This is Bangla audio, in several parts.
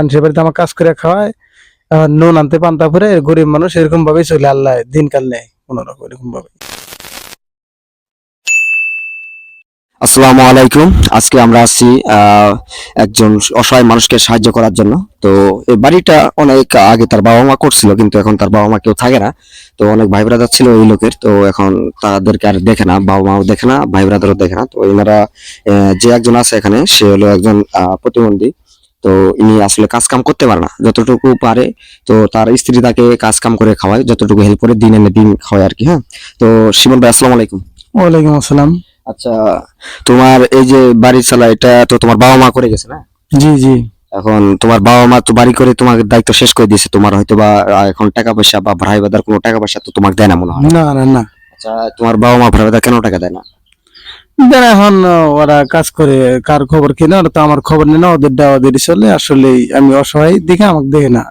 মানুষের বাড়িতে আমার কাজ করে খাওয়ায় নুন আনতে পান্তা করে গরিব মানুষ এরকম ভাবেই চলে আল্লাহ দিনকাল নেয় কোনো রকম এরকম ভাবে আসসালামু আলাইকুম। আজকে আমরা আসছি একজন অসহায় মানুষকে সাহায্য করার জন্য। তো এই বাড়িটা অনেক আগে তার বাবা মা করছিল, কিন্তু এখন তার বাবা মা কেউ থাকে না। তো অনেক ভাই ব্রাদার ছিল ওই লোকের, তো এখন তাদেরকে আর দেখে না, বাবা মাও দেখে না, ভাই ব্রাদারও দেখে না। তো এনারা যে একজন আছে এখানে, সে হলো একজন প্রতিবন্ধী। তো ইনি আসলে কাজ কাম করতে পারে না। যতটুকু পারে তো তার স্ত্রী তাকে কাজ কাম করে খাওয়ায় যতটুকু হেল্প করে দিন এনে দিন খাওয়ায় আর কি হ্যাঁ? তো শিমন ভাই আসসালামু আলাইকুম। ওয়ালাইকুম আসসালাম। আচ্ছা তোমার এই যে বাড়ি চালা এটা তো তোমার বাবা মা করে গেছে না? জি জি। এখন তোমার বাবা মা তো বাড়ি করে তোমার দায়িত্ব শেষ করে দিয়েছে তোমার হয়তো বা এখন টাকা পয়সা বা ভাই বাদার কোনো টাকা পয়সা তো তোমাকে দেয় না মনে হয়? না না না। আচ্ছা তোমার বাবা মা ভাই বাদার কেন টাকা দেয় না? যারা এখন ওরা কাজ করে কার খবর কিনে ওরা তো আমার খবর নেই না ওদের দেওয়া দেরি চলে আসলে আমি অসহায় দেখে আমাকে দেখে না।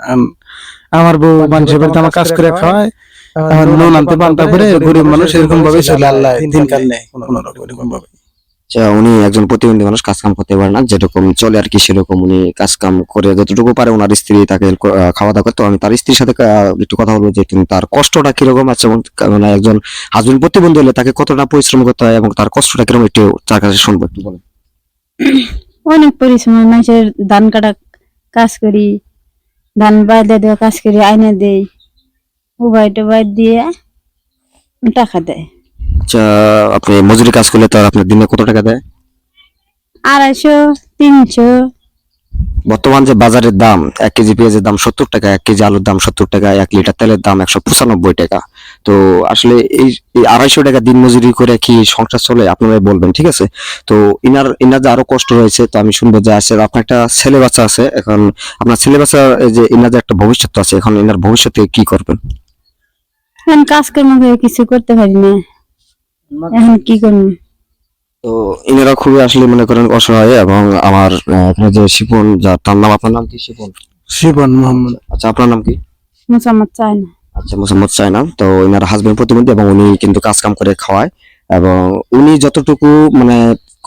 আমার বউ মানুষের বাড়িতে আমার কাজ করে খাওয়ায় নুন আনতে পান্তা করে গরিব মানুষ এরকম ভাবে চলে আল্লাহ দিনকাল নেই কোনো রকম এরকম ভাবে। উনি একজন প্রতিবন্ধী মানুষ, কাজ কাম করতে পারে না, যেরকম চলে আর কি সেরকম উনি কাজ কাম করে যতটুকু পারে, ওনার স্ত্রী তাকে খাওয়া দাওয়া করতো আমি তার স্ত্রীর সাথে একটু কথা বলব যে তিনি তার কষ্টটা কীরকম আছে এবং মানে একজন হাজবেন্ড প্রতিবন্ধী হলে তাকে কতটা পরিশ্রম করতে হয় এবং তার কষ্টটা কীরকম, একটু তার কাছে শুনব একটু, বলেন। অনেক পরিশ্রম মানুষের ধান কাটা কাজ করি, ধান বাইলে দেওয়া কাজ করি আইনে দেই উবাই টুবাই দিয়ে টাকা দেয়। আচ্ছা আপনি মজুরি কাজ করলে তার আপনার দিনে কত টাকা দেয়? আড়াইশো তিনশো। বর্তমান যে বাজারের দাম এক কেজি পেঁয়াজের দাম সত্তর টাকা এক কেজি আলুর দাম সত্তর টাকা এক লিটার তেলের দাম একশো পঁচানব্বই টাকা। তো আসলে এই আড়াইশো টাকা দিন মজুরি করে কি সংসার চলে? আপনারা বলবেন ঠিক আছে? তো ইনার ইনার যে আরও কষ্ট রয়েছে তো আমি শুনব যে আছে আপনার একটা ছেলে বাচ্চা আছে এখন আপনার ছেলে বাচ্চা যে ইনার যে একটা ভবিষ্যৎ আছে এখন ইনার ভবিষ্যতে কি করবেন? এখন কাজকর্ম করে কিছু করতে পারি না। এখন কি করব? তো ইনারা খুবই আসলে মনে করেন অসহায় এবং আমার এখানে যে শিপন যা তার নাম আপনার নাম কি শিপন? শিবন মোহাম্মদ। আচ্ছা আপনার নাম কি? মোসাম্মদ চায় না আচ্ছা মোসাম্মদ চায়না। তো ওনার হাজবেন্ড প্রতিবন্ধী এবং উনি কিন্তু কাজ কাম করে খাওয়ায় এবং উনি যতটুকু মানে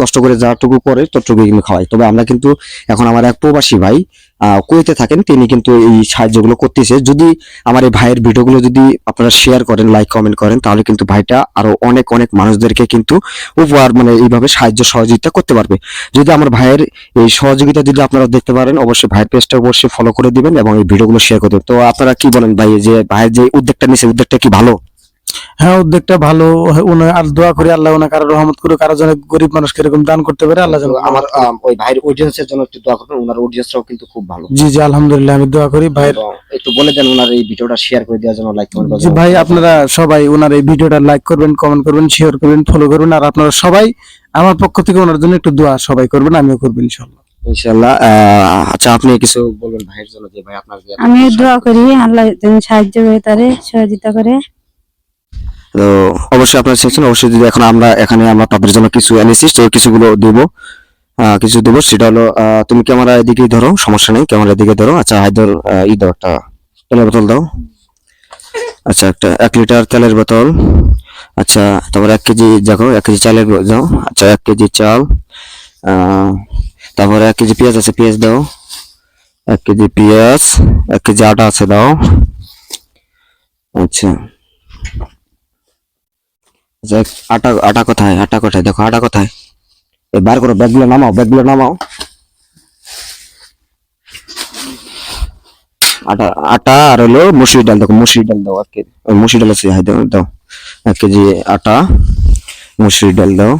কষ্ট করে যতটুকু করে ততটুকু কিন্তু খাওয়ায়। তবে আমরা কিন্তু এখন আমার এক প্রবাসী ভাই কুয়েতে থাকেন, তিনি কিন্তু এই সাহায্যগুলো করতেছে। যদি আমার এই ভাইয়ের ভিডিওগুলো যদি আপনারা শেয়ার করেন লাইক কমেন্ট করেন, তাহলে কিন্তু ভাইটা আরও অনেক অনেক মানুষদেরকে কিন্তু উপহার মানে এইভাবে সাহায্য, সহযোগিতা করতে পারবে। যদি আমার ভাইয়ের এই সহযোগিতা যদি আপনারা দেখতে পারেন, অবশ্যই ভাইয়ের পেজটা অবশ্যই ফলো করে দিবেন এবং এই ভিডিওগুলো শেয়ার করে দেবেন। তো আপনারা কি বলেন ভাই, যে ভাইয়ের যে উদ্যোগটা নিয়েছে উদ্যোগটা কি ভালো? হ্যাঁ উদ্যোগটা ভালো আর দোয়া করি আল্লাহ ওনাকে আরও রহমত করে কারও জন্য গরিব মানুষকে এরকম দান করতে পারে আল্লাহ যেন আমার ওই ভাইয়ের অডিয়েন্সের জন্য একটু দোয়া করবেন ওনার অডিয়েন্সরাও কিন্তু খুব ভালো। জি জি আলহামদুলিল্লাহ আমি দোয়া করি। ভাইয়ের একটু বলে দেন ওনার এই ভিডিওটা শেয়ার করে দেওয়ার জন্য লাইক কমেন্ট জি ভাই আপনারা সবাই ওনার এই ভিডিওটা লাইক করবেন কমেন্ট করবেন শেয়ার করবেন ফলো করবেন আর আপনারা সবাই আমার পক্ষ থেকে ওনার জন্য একটু দোয়া সবাই করবেন আমিও করব ইনশাল্লাহ ইনশাআল্লাহ আহ, আচ্ছা আপনি কিছু বলবেন ভাইয়ের জন্য যে ভাই আপনার আমি দোয়া করি আল্লাহ যেন সাহায্য করে তারে সহযোগিতা করে। তো অবশ্যই আপনারা চেয়েছেন, অবশ্যই যদি এখন আমরা, এখানে আমরা তাদের জন্য কিছু এনেছি তো কিছুগুলো দেব। কিছু দেবো, সেটা হলো তুমি ক্যামেরা এদিকেই ধরো, সমস্যা নেই ক্যামেরা এদিকে ধরো। আচ্ছা হায়দর ই দাও একটা, তেলের বোতল দাও। আচ্ছা একটা, এক লিটার তেলের বোতল। আচ্ছা তারপর এক কেজি, দেখো, এক কেজি চালের দাও। আচ্ছা এক কেজি চাল। তারপরে এক কেজি পেঁয়াজ আছে, পেঁয়াজ দাও। এক কেজি পেঁয়াজ, এক কেজি আটা আছে, দাও। আচ্ছা। আচ্ছা, আটা আটা কোথায়? আটা কোথায়? দেখো আটা কোথায়? এই বার করো ব্যাগগুলো নামাও ব্যাগগুলো নামাও। আটা আটা আর হলো মুসুরি ডাল দেখো মুসুরি ডাল দাও এক কেজি। মুসুরি ডাল আছে হাই দাও দাও। এক কেজি আটা মুসুরি ডাল দাও।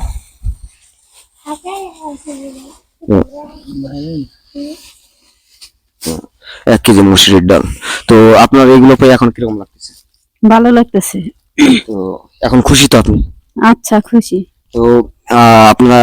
এক কেজি মুসুরির ডাল। তো আপনার এগুলো পেয়ে এখন কীরকম লাগতেছে? ভালো লাগতেছে। তো এখন খুশি তো আপনি? আচ্ছা খুশি। তো আপনারা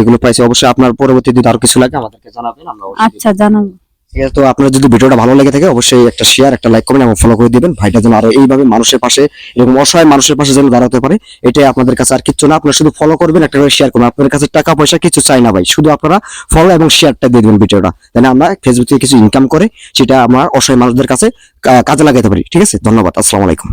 এগুলো পাইছে অবশ্যই আপনার পরবর্তী যদি আরও কিছু লাগে আমাদেরকে জানাবেন আমরা আচ্ছা জানাব। ঠিক আছে তো আপনার যদি ভিডিওটা ভালো লেগে থাকে অবশ্যই একটা শেয়ার একটা লাইক করবেন এবং ফলো করে দিবেন। ভাইটা যেন আরও এইভাবে মানুষের পাশে এরকম অসহায় মানুষের পাশে যেন দাঁড়াতে পারে এটাই আপনাদের কাছে আর কিচ্ছু না। আপনারা শুধু ফলো করবেন একটা করে শেয়ার করবেন। আপনাদের কাছে টাকা পয়সা কিছু চাই না ভাই শুধু আপনারা ফলো এবং শেয়ারটা দিয়ে দিবেন ভিডিওটা। তাহলে আমরা ফেসবুক থেকে কিছু ইনকাম করে সেটা আমরা অসহায় মানুষদের কাছে কাজে লাগাতে পারি। ঠিক আছে ধন্যবাদ আসসালামু আলাইকুম।